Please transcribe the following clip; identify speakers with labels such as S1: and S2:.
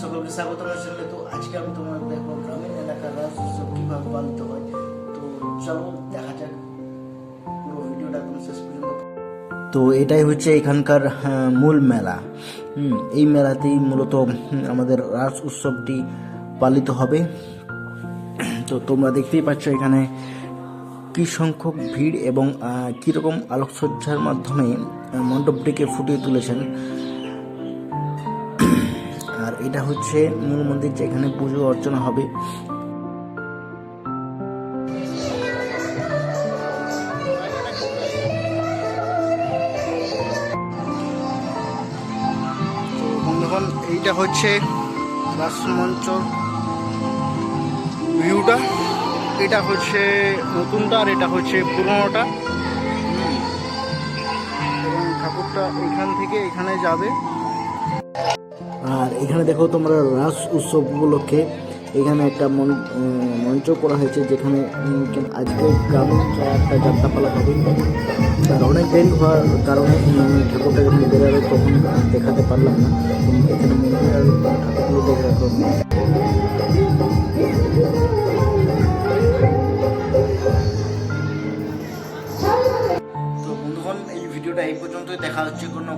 S1: স্বাগত তো আজকে আমি গ্রামীণ এলাকার রাজ উৎসব কীভাবে পালিত হয় তো চলো দেখা যাক। পুরো ভিডিওটা একদম শেষ পর্যন্ত তো এটাই হচ্ছে এখানকার মূল মেলা। হুম, এই মেলাতেই মূলত আমাদের রাস উৎসবটি পালিত হবে। তো তোমরা দেখতেই পাচ্ছ এখানে কি সংখ্যক ভিড় এবং কীরকম আলোকসজ্জার মাধ্যমে মণ্ডপটিকে ফুটিয়ে তুলেছেন এটা হচ্ছে মূল মন্দির যেখানে পুজো অর্চনা হবে। এইটা হচ্ছে রাসমঞ্চ ভিউটা। এটা হচ্ছে নতুনটা আর এটা হচ্ছে পুরোনোটা। ঠাকুরটা এখান থেকে এখানে যাবে। আর এখানে দেখো তোমরা রাস উৎসব উপলক্ষে এখানে একটা মঞ্চ করা হয়েছে যেখানে আজকে গ্রামীণ একটা যাত্রাপালা হবে। আর অনেক দেরি হওয়ার কারণে ঠাকুরটা যখন বেরোবে তখন দেখাতে পারলাম না। এখানে ঠাকুরগুলো দেখে রাখো। এই পর্যন্তই। দেখা হচ্ছে কোনো